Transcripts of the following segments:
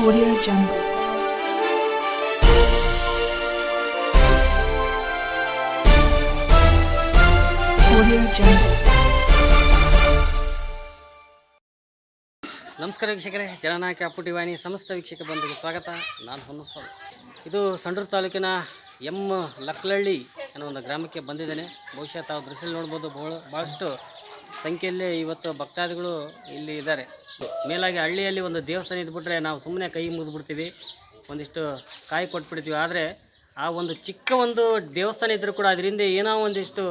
Audio Jungle. ನಮಸ್ಕಾರ ವೀಕ್ಷಕರೇ ಜನನಾಯಕ ಪುಟಿ ವಾಹಿನಿ ಸಮಸ್ತ ವೀಕ್ಷಕ ಬಂಧುಗೆ ಸ್ವಾಗತ. ನಾನು ಹೊನ್ನಸ್ವಾಮಿ ಇದು ಸಂಡೂರು ತಾಲೂಕಿನ ಎಂ ಲಕ್ಲಳ್ಳಿ ಅನ್ನೋ ಒಂದು ಗ್ರಾಮಕ್ಕೆ ಬಂದಿದ್ದೇನೆ. ಬಹುಶಃ ತಾವು ದೃಶ್ಯದಲ್ಲಿ ನೋಡ್ಬೋದು ಬಹಳ ಭಾಳಷ್ಟು ಸಂಖ್ಯೆಯಲ್ಲಿ ಇವತ್ತು ಭಕ್ತಾದಿಗಳು ಇಲ್ಲಿ ಇದ್ದಾರೆ. ಮೇಲಾಗಿ ಹಳ್ಳಿಯಲ್ಲಿ ಒಂದು ದೇವಸ್ಥಾನ ಇದ್ಬಿಟ್ರೆ ನಾವು ಸುಮ್ಮನೆ ಕೈ ಮುಗಿದ್ಬಿಡ್ತೀವಿ. ಒಂದಿಷ್ಟು ಕಾಯಿ ಕೊಟ್ಬಿಡ್ತೀವಿ. ಆದರೆ ಆ ಒಂದು ಚಿಕ್ಕ ಒಂದು ದೇವಸ್ಥಾನ ಇದ್ದರೂ ಕೂಡ ಅದರಿಂದ ಏನೋ ಒಂದಿಷ್ಟು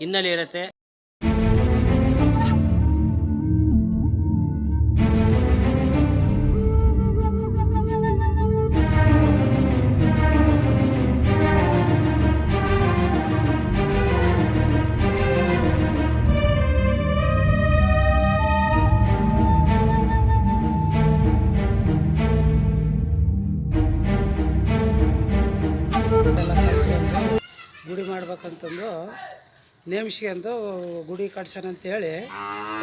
ಹಿನ್ನೆಲೆ ಇರುತ್ತೆ. ಮಾಡ್ಬೇಕಂತಂದು ನೇಮಿಸ್ಕೊಂಡು ಗುಡಿ ಕಟ್ಸೋಣ ಅಂತೇಳಿ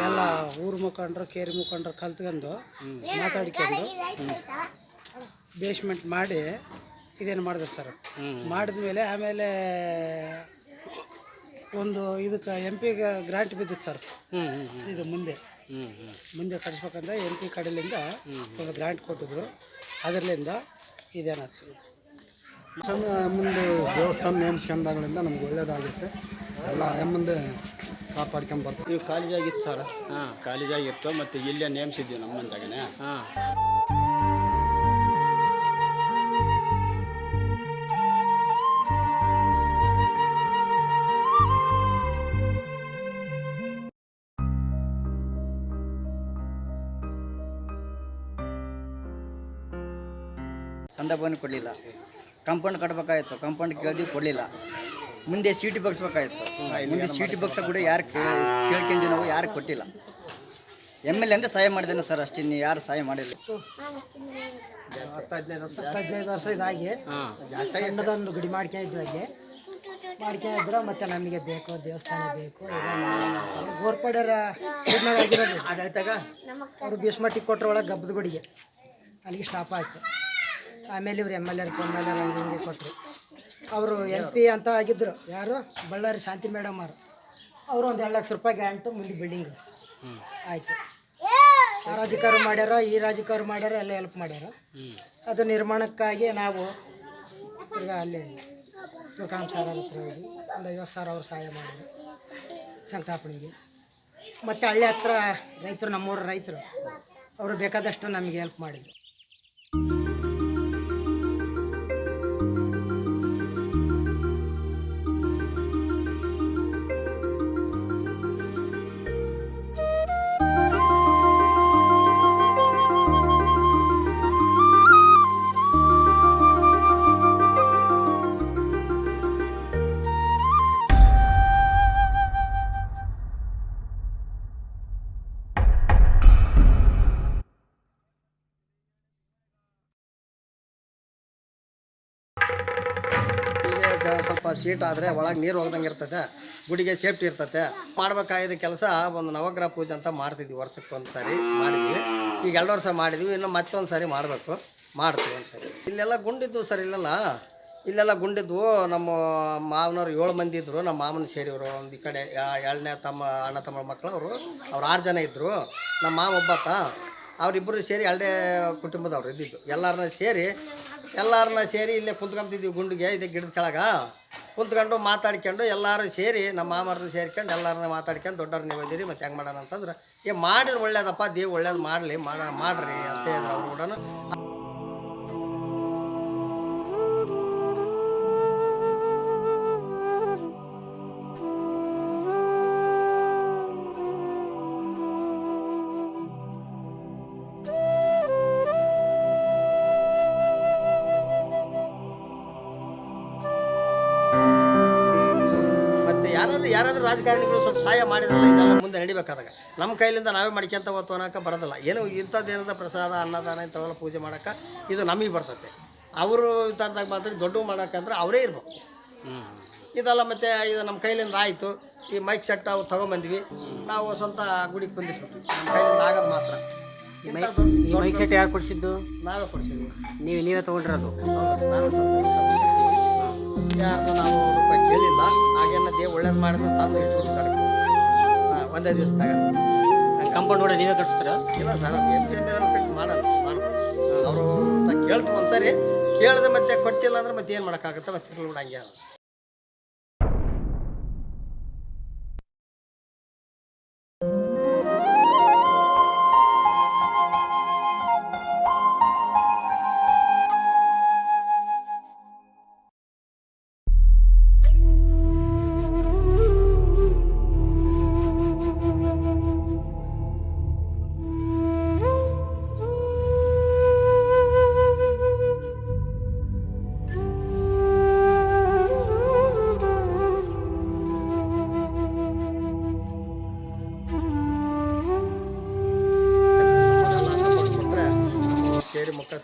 ಎಲ್ಲ ಊರು ಮುಖಂಡರು, ಕೇರಿ ಮುಖಂಡರು ಕಲ್ತ್ಕೊಂಡು ಮಾತಾಡ್ಕೊಂಡು ಬೇಸ್ಮೆಂಟ್ ಮಾಡಿ ಇದೇನು ಮಾಡಿದ್ರು ಸರ್. ಮಾಡಿದ್ಮೇಲೆ ಆಮೇಲೆ ಒಂದು ಇದಕ್ಕೆ ಎಂ ಪಿಗೆ ಗ್ರಾಂಟ್ ಬಿದ್ದಿತ್ತು ಸರ್. ಇದು ಮುಂದೆ. ಮುಂದೆ ಕಟ್ಸ್ಬೇಕಂದ್ರೆ ಎಂ ಪಿ ಕಡೆಯಿಂದ ಒಂದು ಗ್ರಾಂಟ್ ಕೊಟ್ಟಿದ್ರು. ಅದರಿಂದ ಇದೇನ ಸರ್. ಮುಂದೆ ದೇವಸ್ಥಾನ ನೇಮಿಸ್ಕೊಂಡಾಗಳಿಂದ ನಮ್ಗೆ ಒಳ್ಳೇದಾಗುತ್ತೆ ಎಲ್ಲ ಮುಂದೆ ಕಾಪಾಡ್ಕೊಂಡ್ ಬರ್ತೀವಿ ನೀವು ಕಾಲೇಜಾಗಿತ್ತು ಇತ್ತು ಸರ್? ಹಾಂ. ಕಾಲೇಜಾಗಿತ್ತು ಮತ್ತು ಇಲ್ಲೇ ನೇಮಿಸಿದ್ದೀವಿ ನಮ್ಮ ಜಾಗನೇ. ಹಾಂ. ಸಂದರ್ಭವನ್ನು ಕೊಡಲಿಲ್ಲ. ಕಾಂಪೌಂಡ್ ಕಟ್ಟಬೇಕಾಗಿತ್ತು ಕಂಪೌಂಡ್ ಕೇಳಿದ್ವಿ ಕೊಡಲಿಲ್ಲ. ಮುಂದೆ ಸೀಟಿ ಬಗ್ಸ್ಬೇಕಾಯ್ತು. ಮುಂದೆ ಸೀಟಿ ಬಗ್ಸ ಕೂಡ ಯಾರು ಕೇಳ್ಕೊಂಡ್ವಿ ನಾವು ಯಾರು ಕೊಟ್ಟಿಲ್ಲ. ಎಂ ಎಲ್ ಎ ಅಂದ್ರೆ ಸಹಾಯ ಮಾಡಿದ್ದೇನೆ ಸರ್ ಅಷ್ಟೇ ನೀವು ಯಾರು ಸಹಾಯ ಮಾಡಿಲ್ಲ. ಹದಿನೈದು ವರ್ಷ ಇದಾಗಿ ಸಣ್ಣದೊಂದು ಗುಡಿ ಮಾಡ್ಕೊಂಡಿದ್ವಿ ಅಲ್ಲಿ. ಮಾಡ್ಕೊಂಡಿದ್ರು ಮತ್ತೆ ನಮಗೆ ಬೇಕು ದೇವಸ್ಥಾನ ಬೇಕು ಗೋರ್ಪಡೆರ ಆಗಿರೋದು. ಆಡಳಿತಾಗ? ಅವರು ಬೀಸ್ಮಟ್ಟಿಗೆ ಕೊಟ್ಟರು ಒಳಗೆ ಗಬ್ಬದ ಗುಡಿಗೆ. ಅಲ್ಲಿಗೆ ಸ್ಟಾಪ್ ಆಯ್ತು. ಆಮೇಲೆ ಇವ್ರು M L uh M L ಕೊಟ್ಟರು ಅವರು ಎಂ ಪಿ ಅಂತ ಆಗಿದ್ದರು ಯಾರು? ಬಳ್ಳಾರಿ ಶಾಂತಿ ಮೇಡಮ್ ಅವರು. ಅವರು ಒಂದು ಎರಡು ಲಕ್ಷ ರೂಪಾಯಿ ಗ್ಯಾಂಟು ಮುಂದೆ ಬಿಲ್ಡಿಂಗು ಆಯಿತು. ಆ ರಾಜಕಾರಣ ಮಾಡ್ಯಾರ, ಈ ರಾಜಕಾರಣ ಮಾಡ್ಯಾರ, ಎಲ್ಲ ಹೆಲ್ಪ್ ಮಾಡ್ಯಾರ. ಅದು ನಿರ್ಮಾಣಕ್ಕಾಗಿ ನಾವು ಈಗ ಅಲ್ಲಿ ತುಕಾಂ ಸಾರ ಹತ್ರ ಹೋಗಿ ಒಂದು ಐವತ್ತು ಸಾವಿರ ಅವ್ರು ಸಹಾಯ ಮಾಡಿದ್ರು ಸಂತಾಪಣಿಗೆ ಮತ್ತು ಹಳ್ಳಿ ಹತ್ರ ರೈತರು, ನಮ್ಮೂರ ರೈತರು, ಅವರು ಬೇಕಾದಷ್ಟು ನಮಗೆ ಹೆಲ್ಪ್ ಮಾಡಿದ್ರು. ಸ್ವಲ್ಪ ಸೀಟ್ ಆದರೆ ಒಳಗೆ ನೀರು ಹೋಗ್ದಂಗೆ ಇರ್ತದೆ, ಗುಡಿಗೆ ಸೇಫ್ಟಿ ಇರ್ತದೆ ಮಾಡ್ಬೇಕಾಗಿದ್ದ ಕೆಲಸ ಒಂದು ನವಗ್ರಹ ಪೂಜೆ ಅಂತ ಮಾಡ್ತಿದ್ವಿ, ವರ್ಷಕ್ಕೆ ಒಂದು ಸಾರಿ ಮಾಡಿದ್ವಿ. ಈಗ ಎರಡು ವರ್ಷ ಮಾಡಿದ್ವಿ, ಇನ್ನು ಮತ್ತೊಂದು ಸಾರಿ ಮಾಡಬೇಕು, ಮಾಡ್ತೀವಿ ಒಂದು ಸಾರಿ ಇಲ್ಲೆಲ್ಲ ಗುಂಡಿದ್ವು ಸರ್, ಇಲ್ಲೆಲ್ಲ? ಇಲ್ಲೆಲ್ಲ ಗುಂಡಿದ್ವು, ನಮ್ಮ ಮಾವನವ್ರು ಏಳು ಮಂದಿ ಇದ್ದರು ನಮ್ಮ ಮಾಮನ ಸೇರಿವರು ಒಂದು ಈ ಕಡೆ ಎರಡನೇ ತಮ್ಮ, ಅಣ್ಣ ತಮ್ಮ ಮಕ್ಕಳು ಅವರು, ಅವ್ರು ಆರು ಜನ ಇದ್ದರು ನಮ್ಮ ಮಾವ ಒಬ್ಬತ್ತ ಅವರಿಬ್ಬರು ಸೇರಿ ಎರಡೇ ಕುಟುಂಬದವ್ರು ಇದ್ದಿದ್ದು. ಎಲ್ಲರನ್ನ ಸೇರಿ ಎಲ್ಲರನ್ನ ಸೇರಿ ಇಲ್ಲೇ ಕುಂತ್ಕೊಂತಿದ್ವಿ ಗುಂಡಿಗೆ, ಇದೆ ಗಿಡದ ಕೆಳಗ. ಕುಂತ್ಕೊಂಡು ಮಾತಾಡ್ಕೊಂಡು ಎಲ್ಲರೂ ಸೇರಿ, ನಮ್ಮ ಮಾಮರನ್ನ ಸೇರ್ಕೊಂಡು ಎಲ್ಲರನ್ನ ಮಾತಾಡ್ಕೊಂಡು ದೊಡ್ಡವ್ರು ನೀವು ಇದ್ದೀರಿ ಮತ್ತು ಹೆಂಗೆ ಮಾಡೋಣ ಅಂತಂದ್ರೆ, ಏ ಮಾಡಿದ್ರೆ ಒಳ್ಳೇದಪ್ಪ, ದೇವ್ ಒಳ್ಳೇದು ಮಾಡಲಿ, ಮಾಡ ಮಾಡ್ರಿ ಅಂತ ಹೇಳಿದ್ರು ಅವ್ರು ಕೂಡ ಯಾರಾದ್ರೂ ರಾಜಕಾರಣಿಗಳು ಸ್ವಲ್ಪ ಸಹಾಯ ಮಾಡಿದ್ರೆ ಇದೆಲ್ಲ ಮುಂದೆ ನಡಿಬೇಕಾದಾಗ. ನಮ್ಮ ಕೈಲಿಂದ ನಾವೇ ಮಾಡ್ಕೊಂತ ಹೊತ್ತು ಅನ್ನೋಕೆ ಬರೋದಿಲ್ಲ. ಏನು ಇಂಥದ್ದೇನದ ಪ್ರಸಾದ ಅನ್ನದಾನ ಇಂಥವೆಲ್ಲ ಪೂಜೆ ಮಾಡೋಕೆ ಇದು ನಮಗೆ ಬರ್ತದೆ ಅವರು ಇಂಥದ್ದಾಗ ಮಾತ್ರ ದೊಡ್ಡ ಮಾಡೋಕ್ಕಂದ್ರೆ ಅವರೇ ಇರ್ಬೇಕು. ಇದೆಲ್ಲ ಮತ್ತೆ ಇದು ನಮ್ಮ ಕೈಲಿಂದ ಆಯಿತು. ಈ ಮೈಕ್ ಸೆಟ್ ಅವು ತೊಗೊಂಬಂದ್ವಿ. ನಾವು ಸ್ವಂತ ಗುಡಿಗೆ ಕುಂದಿಸ್ಬಿಟ್ವಿ ನಮ್ಮ ಕೈಲಿಂದ ಆಗೋದು ಮಾತ್ರ. ಈ ಮೈಕ್ ಸೆಟ್ ಯಾರು ಕೊಡಿಸಿದ್ದು? ನಾವೇ ಕೊಡಿಸಿದ್ವಿ ನೀವು ನೀವೇ ತೊಗೊಂಡಿರೋದು. ನಾವೇ ಯಾರನ್ನ ನಾವು ರೂಪಾಯಿ ಕೇಳಿಲ್ಲ ಹಾಗೇನ ದೇವ್ ಒಳ್ಳೇದು ಮಾಡಿದ್ರೆ ತಂದು ಹಾಂ ಒಂದೇ ದಿವಸದಾಗ. ಕಂಪೌಂಡ್ ಕೂಡ ನೀವೇ ಕಟ್ಸ್ತೀರಾ? ಇಲ್ಲ ಸರ್ ಅದು ಎಂ ಪಿ ಎಂ ಎಲ್ ಕಟ್ಟಿ ಮಾಡಲ್ಲ ಮಾಡ್ಬೋದು ಅವರು ಅಂತ ಕೇಳ್ತೀವಿ ಒಂದ್ಸರಿ. ಕೇಳಿದ್ರೆ ಮತ್ತೆ ಕೊಟ್ಟಿಲ್ಲ ಅಂದ್ರೆ ಮತ್ತೆ ಏನು ಮಾಡೋಕ್ಕಾಗುತ್ತೆ? ಮತ್ತೆ ತಿರ್ಗಿ ಹಂಗೆ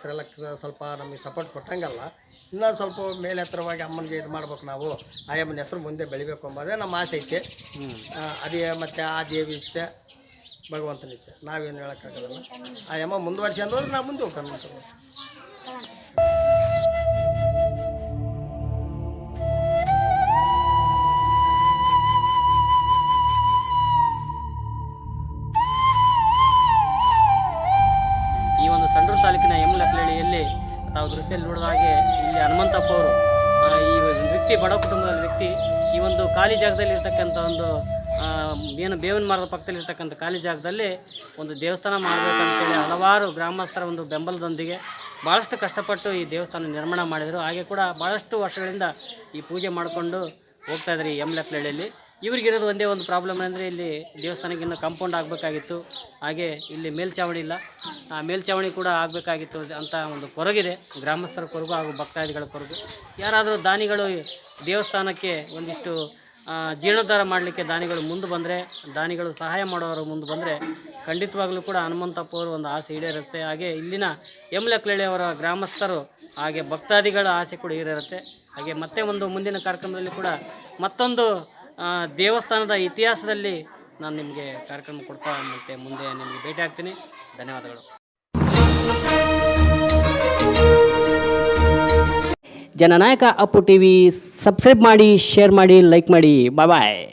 ಕೇರಿ ಸ್ವಲ್ಪ ನಮಗೆ ಸಪೋರ್ಟ್ ಕೊಟ್ಟಂಗಲ್ಲ. ಇನ್ನೂ ಸ್ವಲ್ಪ ಮೇಲೆ ಹತ್ರವಾಗಿ ಅಮ್ಮನಿಗೆ ಇದು ಮಾಡ್ಬೇಕು ನಾವು. ಆ ಅಮ್ಮನ ಹೆಸರು ಮುಂದೆ ಬೆಳಿಬೇಕು ಅಂಬೋದೇ ನಮ್ಮ ಆಸೆ ಐತೆ. ಅದೇ ಮತ್ತು ಆ ದೇವಿ ಇಚ್ಛೆ, ಭಗವಂತನ ಇಚ್ಛೆ. ನಾವೇನು ಹೇಳೋಕ್ಕಾಗಲ್ಲ ಆ ಅಮ್ಮ ಮುಂದುವರ್ಸಿ ಅಂದ್ರೆ ನಾವು ಮುಂದೆ ಹೋಗ್ಕೊಂಡು ಯಮಲಕ್ಲಳ್ಳಿಯಲ್ಲಿ ತಾವು ದೃಷ್ಟಿಯಲ್ಲಿ ನೋಡಿದ ಹಾಗೆ ಇಲ್ಲಿ ಹನುಮಂತಪ್ಪ ಅವರು ಈ ವ್ಯಕ್ತಿ, ಬಡ ಕುಟುಂಬದ ವ್ಯಕ್ತಿ, ಈ ಒಂದು ಖಾಲಿ ಜಾಗದಲ್ಲಿ ಇರ್ತಕ್ಕಂಥ ಒಂದು ಏನು ಬೇವಿನ ಮರದ ಪಕ್ಕದಲ್ಲಿ ಇರ್ತಕ್ಕಂಥ ಖಾಲಿ ಜಾಗದಲ್ಲಿ ಒಂದು ದೇವಸ್ಥಾನ ಮಾಡಬೇಕಂತೇಳಿ ಹಲವಾರು ಗ್ರಾಮಸ್ಥರ ಒಂದು ಬೆಂಬಲದೊಂದಿಗೆ ಭಾಳಷ್ಟು ಕಷ್ಟಪಟ್ಟು ಈ ದೇವಸ್ಥಾನ ನಿರ್ಮಾಣ ಮಾಡಿದರು. ಹಾಗೆ ಕೂಡ ಭಾಳಷ್ಟು ವರ್ಷಗಳಿಂದ ಈ ಪೂಜೆ ಮಾಡಿಕೊಂಡು ಇದ್ರಿ ಈ ಯಮಲಕ್ಲಳ್ಳಿಯಲ್ಲಿ ಇವ್ರಿಗಿರೋದು ಒಂದೇ ಒಂದು ಪ್ರಾಬ್ಲಮ್ ಅಂದರೆ ಇಲ್ಲಿ ದೇವಸ್ಥಾನಕ್ಕೆ ಇನ್ನೂ ಕಾಂಪೌಂಡ್ ಆಗಬೇಕಾಗಿತ್ತು. ಹಾಗೆ ಇಲ್ಲಿ ಮೇಲ್ಚಾವಣಿ ಇಲ್ಲ. ಆ ಮೇಲ್ಚಾವಣಿ ಕೂಡ ಆಗಬೇಕಾಗಿತ್ತು ಅಂತ ಒಂದು ಕೊರಗಿದೆ. ಗ್ರಾಮಸ್ಥರ ಕೊರಗು ಹಾಗೂ ಭಕ್ತಾದಿಗಳ ಕೊರಗು. ಯಾರಾದರೂ ದಾನಿಗಳು ದೇವಸ್ಥಾನಕ್ಕೆ ಒಂದಿಷ್ಟು ಜೀರ್ಣೋದ್ಧಾರ ಮಾಡಲಿಕ್ಕೆ ದಾನಿಗಳು ಮುಂದೆ ಬಂದರೆ, ದಾನಿಗಳು ಸಹಾಯ ಮಾಡೋರು ಮುಂದೆ ಬಂದರೆ ಖಂಡಿತವಾಗಲೂ ಕೂಡ ಹನುಮಂತಪ್ಪ ಅವರು ಒಂದು ಆಸೆ ಈಡೇರುತ್ತೆ. ಹಾಗೆ ಇಲ್ಲಿನ ಯಮಲಕ್ಲಳ್ಳಿ ಅವರ ಗ್ರಾಮಸ್ಥರು ಹಾಗೆ ಭಕ್ತಾದಿಗಳ ಆಸೆ ಕೂಡ ಈಡೇರುತ್ತೆ. ಹಾಗೆ ಮತ್ತೆ ಒಂದು ಮುಂದಿನ ಕಾರ್ಯಕ್ರಮದಲ್ಲಿ ಕೂಡ ಮತ್ತೊಂದು ದೇವಸ್ಥಾನದ ಇತಿಹಾಸದಲ್ಲಿ ನಾನು ನಿಮಗೆ ಕಾರ್ಯಕ್ರಮ ಕೊಡ್ತಾ ಮತ್ತೆ ಮುಂದೆ ನಿಮಗೆ ಭೇಟಿ ಆಗ್ತೀನಿ. ಧನ್ಯವಾದಗಳು. Jananayaka Appu T V subscribe ಮಾಡಿ ಶೇರ್ ಮಾಡಿ ಲೈಕ್ ಮಾಡಿ. Bye bye